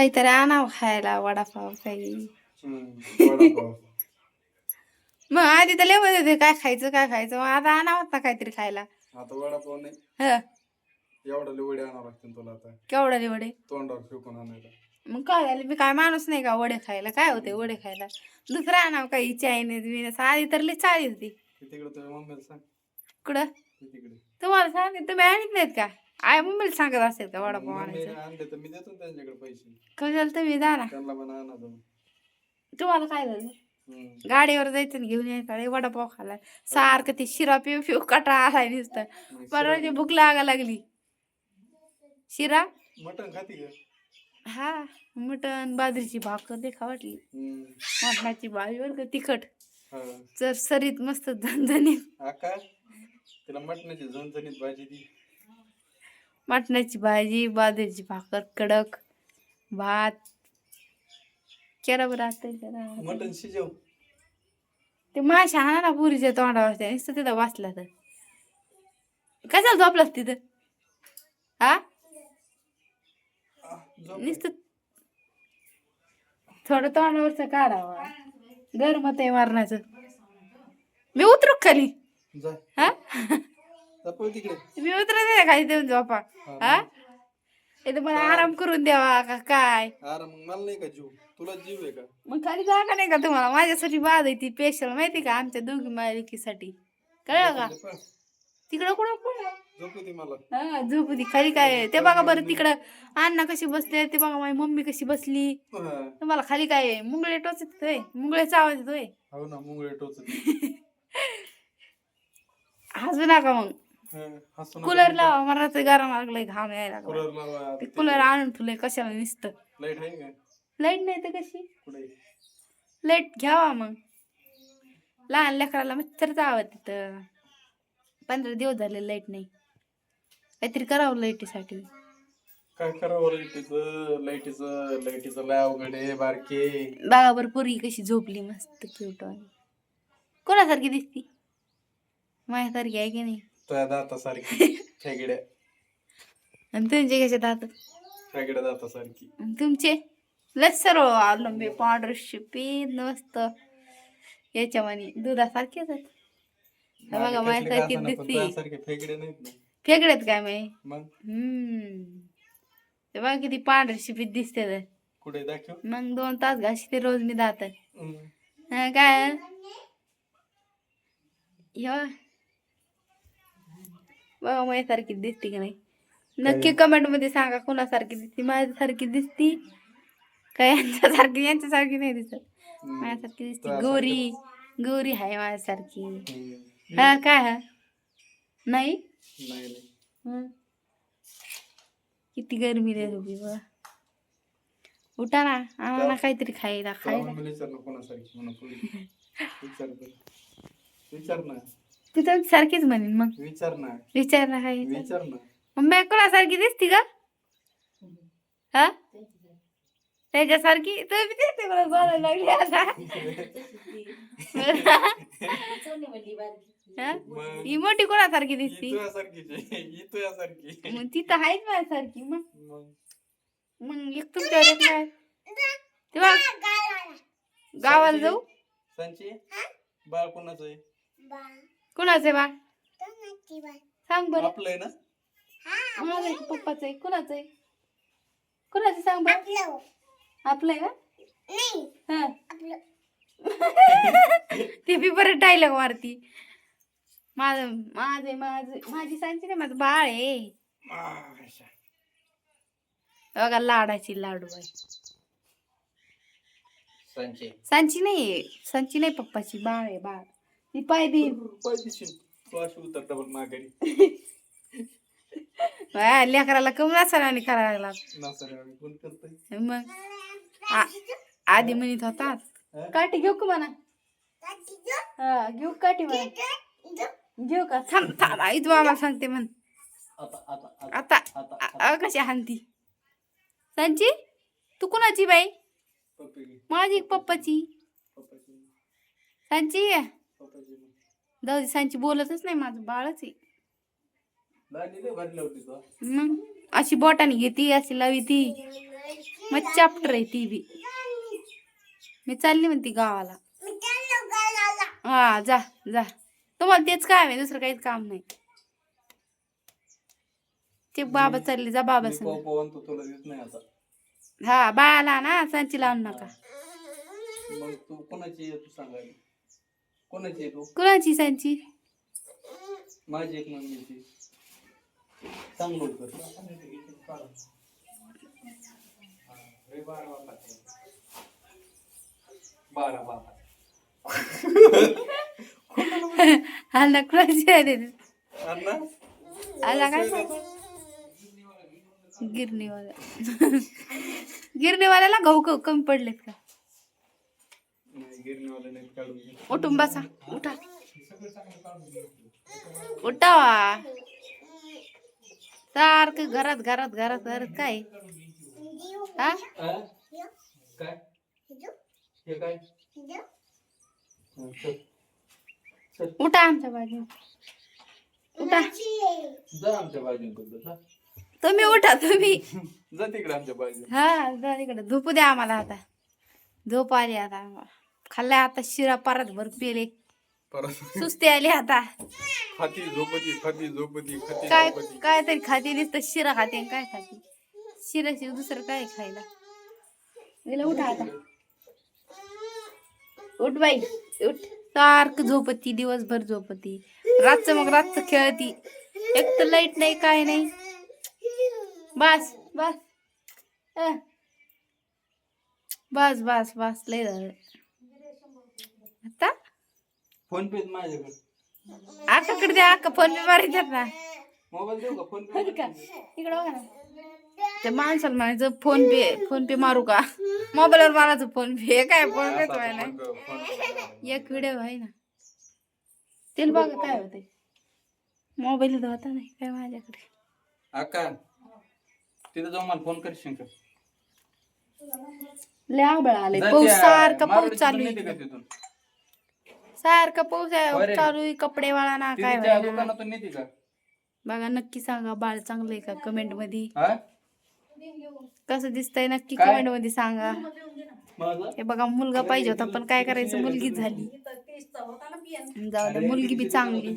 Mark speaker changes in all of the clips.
Speaker 1: काहीतरी आणावं खायला वडापाव काही मग आधी तर लेवत होते काय खायचं काय खायचं मग आता आणावं ना काहीतरी खायला
Speaker 2: आता वडापाव नाही
Speaker 1: ह
Speaker 2: एवढा वडे आणावं लागतील तुला आता
Speaker 1: केवढा वडे
Speaker 2: तोंडावर फेकून आणायला
Speaker 1: मग काय झालं मी काय माणूस नाही का वडे खायला काय होते वडे खायला दुसरं आणावं काही चायनीज बिनीज आधी तर लई होती
Speaker 2: ते तिकडे तुझ्या मम्मीला सांग
Speaker 1: कुठं
Speaker 2: तिकडे
Speaker 1: तुम्हाला सांगते तुम्ही आणत नाहीत का आय मम्मीला सांगत असेल का वडापाव आणायचं?
Speaker 2: आणले तर मी देतो ना त्यांच्याकडे पैसे.
Speaker 1: कशाला तुम्ही जा ना
Speaker 2: त्यांना पण आणा तुम्ही
Speaker 1: तुम्हाला काय झालं. गाडीवर जायचं आणि घेऊन यायचं. अरे वडापाव खाला सारखं ते शिरा पिऊ पिऊ कटा आलाय नुसतं. परवाची भूक लागा लागली. शिरा?
Speaker 2: मटण खाती का?
Speaker 1: हा मटण बाजरीची भाकर ते वाटली.
Speaker 2: हम्म.
Speaker 1: मटणाची भाजी बरं का तिखट.
Speaker 2: हा.
Speaker 1: जर सरीत मस्त झणझणीत
Speaker 2: आका तिला मटणाची झणझणीत भाजी दी
Speaker 1: मटणाची भाजी बाजरीची भाकर कडक भात.
Speaker 2: मटण शिजव.
Speaker 1: ते माशा आणा ना पुरीच्या तोंडावर त्या नुसतं तिथं वाचला तर. काय झालं झोपलास तिथं? हा. नुसतं थोडं तोंडावरचं काढावा. गरमत आहे मारण्याचं मी उतरू खाली? हा? मी उतरत नाही खाली देऊन झोपा हा इथं मला आराम करून द्यावा का काय?
Speaker 2: अरे मग मला नाही का जीव? तुला जीव आहे का?
Speaker 1: मग खाली जागा नाही का तुम्हाला? माझ्यासाठी बाद आहे ती स्पेशल माहिती का? आमच्या दोघी मालिकीसाठी. कळलं का. तिकडं कुठं? कुठं?
Speaker 2: झोपू
Speaker 1: हा खाली काय? ते बघा बरं तिकडं अण्णा कशी बसले ते बघा माझी मम्मी कशी बसली. तुम्हाला खाली काय आहे? मुंगळे टोचत होय. मुंगळेचा आवाज येतोय
Speaker 2: हो ना मुंगळे टोच
Speaker 1: हसू नका मग. कूलर लावा मला तर गरम लागलंय घाम यायला लागला.
Speaker 2: कूलर लावा
Speaker 1: ते कूलर आणून ठेवलंय कशाला नुसतं
Speaker 2: लाइट आहे का?
Speaker 1: लाइट नाही तर कशी? लाइट घ्यावा मग. लहान लेकराला मच्छर जावं तिथं. पंधरा दिवस झाले लाइट नाही. काहीतरी करावं लाईटीसाठी.
Speaker 2: काय करावं लाईटीचं? लाईटीचं लाईटीचं लय अवघड आहे बारके
Speaker 1: बघा बरं पोरगी कशी झोपली मस्त क्यूट कोणासारखी दिसती? माझ्यासारखी आहे की नाही?
Speaker 2: तुझ्या दातासारखी फेगड्या.
Speaker 1: आणि तुमचे कसे दात?
Speaker 2: फेगड्या दातासारखी.
Speaker 1: आणि तुमचे? लस सर्व अवलंबे पावडर शिपी मस्त. याच्यावानी दुधासारखेच आहेत. हे बघा माझ्यासारखी दिसती
Speaker 2: तुझ्यासारखे फेगडे नाहीत ना.
Speaker 1: काय मी
Speaker 2: मग?
Speaker 1: हम्म. ते बघा किती पांढरी शिपीत दिसते तर
Speaker 2: कुठे दाखव.
Speaker 1: मग दोन तास घासते रोज मी दात. काय? यो बघा माझ्यासारखी दिसते की नाही? नक्की कमेंटमध्ये सांगा कोणासारखी दिसते. माझ्यासारखी दिसती का यांच्यासारखी? यांच्यासारखी नाही दिसत. माझ्यासारखी दिसते. गोरी. गोरी आहे माझ्यासारखी. हा काय हा? नाही. किती गरमी रे उभी बघा. उठा ना. आम्हाला काहीतरी खायला खायला.
Speaker 2: विचार ना.
Speaker 1: तिथं सारखीच म्हणेन मग.
Speaker 2: विचार ना
Speaker 1: विचार ना काय
Speaker 2: विचार ना
Speaker 1: मम्मी कोणासारखी दिसती का हा? त्याच्यासारखी. तर बी दिसते मला बोलायला लागली आता. हा?
Speaker 2: मग
Speaker 1: ही मोठी कोणासारखी
Speaker 2: ही
Speaker 1: दिसती?
Speaker 2: तुझ्यासारखीच आहे. ही तुझ्यासारखी.
Speaker 1: मग तिथं आहेच माझ्यासारखी. मग
Speaker 2: मग?
Speaker 1: मग एक तुमच्यावर एक नाही तेव्हा गावाला. जाऊ?
Speaker 2: संची? बाळ कोणाचं आहे?
Speaker 1: कुणाचं आहे बा. सांग बरं.
Speaker 2: आपलं आहे ना?
Speaker 1: पप्पाचं आहे कुणाचं आहे? कुणाचं सांग बरं. आपलं आहे का हा. ती बी परत डायलॉग मारती. माझं माझं माझं माझी सांगते ना माझं बाळ आहे. बघा लाडाची लाडू आहे.
Speaker 2: संची
Speaker 1: सांची नाही सांची नाही पप्पाची. बाळ आहे बाळ. ती पाय दे.
Speaker 2: पाय दिशील. तू अशी उतर डबल माघारी.
Speaker 1: बाया, लेकराला कमी आणि करायला लागला.
Speaker 2: नासाऱ्या कोण करतंय?
Speaker 1: मग आ- आधी म्हणत होता.
Speaker 2: हा?
Speaker 1: काठी घेऊ का म्हणा? हा घेऊ काठी म्हणा? घेऊ का? थांब थांब. आई तू आम्हाला सांगते म्हण.
Speaker 2: आता आता
Speaker 1: आता
Speaker 2: आता
Speaker 1: आ- आ- कशी हानती सांची तू कुणाची बाई?
Speaker 2: पप्पी.
Speaker 1: माझी का पप्पाची.
Speaker 2: पप्पाची.
Speaker 1: सांची. जाऊ दे सांची बोलतच नाही माझं बाळच आहे. मग अशी बोटाने घेती अशी लावी ती. मग चॅप्टर आहे ती बी. मी चालली म्हणती गावाला. हा जा जा. तुम्हाला तेच काम आहे दुसरं काहीच काम नाही. ते बाबा चालली जा बाबा हा बाळाला ना सांची लावून नका.
Speaker 2: कोणाची आहे तू? कोणाची
Speaker 1: सांची
Speaker 2: माझी एक मम्मीची सांग लवकर बारा. बारा
Speaker 1: आला कुणाची आहे रे?
Speaker 2: अण्णा?
Speaker 1: आला काय गिरणीवाला. गिरणीवाल्याला गहू गहू कमी पडलेत का
Speaker 2: नाही गिरणीवाले नाही काढून घे.
Speaker 1: उठून बसा उठा. उठावा सारखं घरात घरात घरात घरात काय? हा. उठा आमच्या बाजू उठा.
Speaker 2: बाजून जा
Speaker 1: तुम्ही उठा तुम्ही.
Speaker 2: जा तिकडे आमच्या बाजून
Speaker 1: हा जा तिकडे. झोपू द्या आम्हाला आता. झोप आली आता आम्हाला. खाल्लाय आता शिरा परत भर पिले.
Speaker 2: परत
Speaker 1: सुस्ती आली आता.
Speaker 2: खाती झोपती खाती झोपती खाती
Speaker 1: काय
Speaker 2: झोपती.
Speaker 1: काय तरी खाते नुसतं शिरा खाते आणि काय खाते. शिराशिव दुसरं काय खायला? गेलं उठा आता. उठ बाई उठ. सारखं झोपती दिवसभर झोपती. रातचं मग रातचं खेळती. एक तर लाइट नाही काय नाही. बस बस. अं. बस बस बस. लय झालं.
Speaker 2: फोन पे माझ्याकडे.
Speaker 1: आकाकडे द्या आका फोन पे मारायच्यात ना
Speaker 2: मोबाईल देऊ का? फोन पे
Speaker 1: का? इकडं बघा ना. त्या माणसाला म्हणायचं फोन पे फोन पे मारू का? मोबाईलवर मारायचं फोन पे. काय फोन पे
Speaker 2: आता
Speaker 1: ना
Speaker 2: फोन पे- फोन पे.
Speaker 1: एक व्हिडिओ आहे ना. तेल बघा काय होते मोबाईल होता नाही काय माझ्याकडे.
Speaker 2: अक्का तिथं जाऊन मला फोन करशील का
Speaker 1: लय आबळ आले पाऊस सारखा पाऊस चालू आहे
Speaker 2: तिथून?
Speaker 1: सारखा पाऊस आहे. चालू आहे कपडे वाळा ना काय.
Speaker 2: दुकानातून नेते का
Speaker 1: बघा नक्की सांगा बाळ चांगलं आहे का? कमेंटमध्ये.
Speaker 2: हा?
Speaker 1: कसं दिसतंय नक्की
Speaker 2: काय?
Speaker 1: कमेंटमध्ये सांगा. हे बघा मुलगा पाहिजे होता पण काय करायचं? मुलगीच झाली. जाऊ दे मुलगी बी चांगली.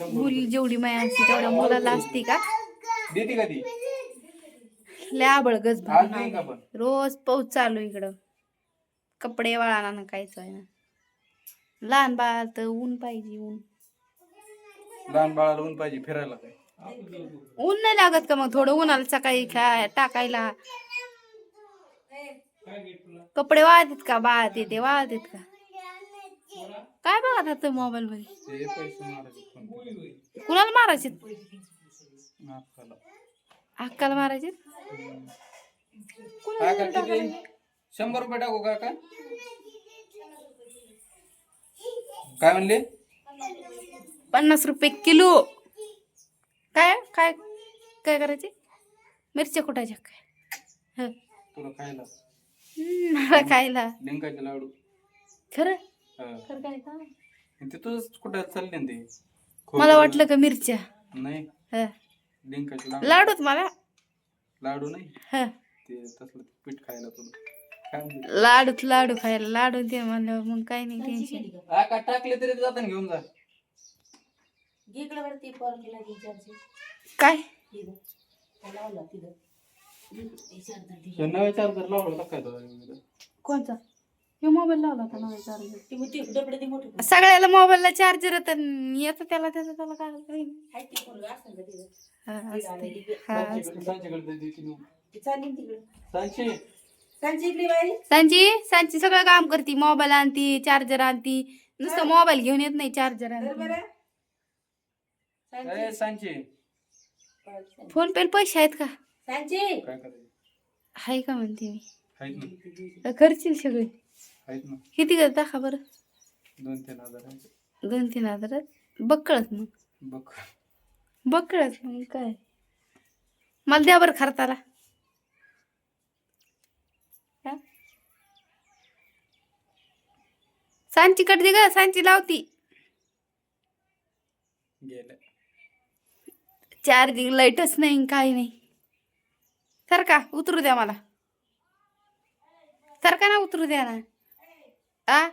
Speaker 1: मुली जेवढी माया असते तेवढ्या मुलाला असते का.
Speaker 2: देते का ती?
Speaker 1: लय आबळ गज
Speaker 2: आज
Speaker 1: भरून
Speaker 2: नाही का
Speaker 1: आली.
Speaker 2: पण?
Speaker 1: रोज पाऊस चालू इकडं. कपडे वाळाना ना काहीच ना लहान बाळ तर ऊन पाहिजे ऊन.
Speaker 2: लहान बाळाला ऊन पाहिजे फिरायला काय?
Speaker 1: ऊन नाही लागत का मग? थोडं उन्हाला सकाळी खा टाकायला. कपडे वाळतात का? बाळत येते वाळतात का? काय बघा आता मोबाईल मध्ये?
Speaker 2: ते पैसे मारायचे फोन पे.
Speaker 1: कुणाला मारायचे?
Speaker 2: नाकाला.
Speaker 1: अक्काला मारायचे?
Speaker 2: काका किती शंभर रुपये टाकू काका काय म्हणले?
Speaker 1: पन्नास रुपये किलो. काय काय काय करायचे? मिरच्या कुटायच्या काय? हं.
Speaker 2: तुला खायला.
Speaker 1: मला खायला.
Speaker 2: लिंकाचे लाडू.
Speaker 1: खरं. खरं काय?
Speaker 2: ते तुझंच कुठं चालले ना ते?
Speaker 1: मला वाटलं का मिरच्या?
Speaker 2: नाही.
Speaker 1: हं.
Speaker 2: लिंकाचे लाडू.
Speaker 1: लाडूत मला.
Speaker 2: लाडू नाही?
Speaker 1: हं.
Speaker 2: ते तसलं पीठ खायला तुला?
Speaker 1: लाडूत लाडू खायला लाडू ते म्हणल्यावर मग काही नाही टेन्शन
Speaker 2: हा का टाकले तरी जाताना घेऊन जा.
Speaker 1: काय?
Speaker 2: हे नवे चार्जर लावलं होता काय तो?
Speaker 1: कोणता हे मोबाईल लावला होता नवा चार्जर. सगळ्याला मोबाईलला चार्जर येतं. त्याला त्याचं त्याला काय कळेल. हा, असते. हा,
Speaker 2: दे- सांची
Speaker 1: सांची सांची सगळं काम करते मोबाईल आणती चार्जर आणती. नुसतं मोबाईल घेऊन येत नाही चार्जर आणती
Speaker 2: ए, सांची
Speaker 1: फोन पे पैसे आहेत का?
Speaker 2: काय करायचं?
Speaker 1: आहे का म्हणते मी?
Speaker 2: आहेत ना.
Speaker 1: सगळे.
Speaker 2: आहेत ना.
Speaker 1: किती कर दाखवा बरं.
Speaker 2: दोन तीन हजार आहेत.
Speaker 1: दोन तीन हजारात. बक्कळच मग.
Speaker 2: बघ
Speaker 1: बक्कळच मग काय? मला द्या बरं खर्चाला सांची कट दे ग सांची लावती. चार्जिंग लाईटच नाही काही नाही. का उतरू द्या मला. का ना उतरू द्या ना. आ?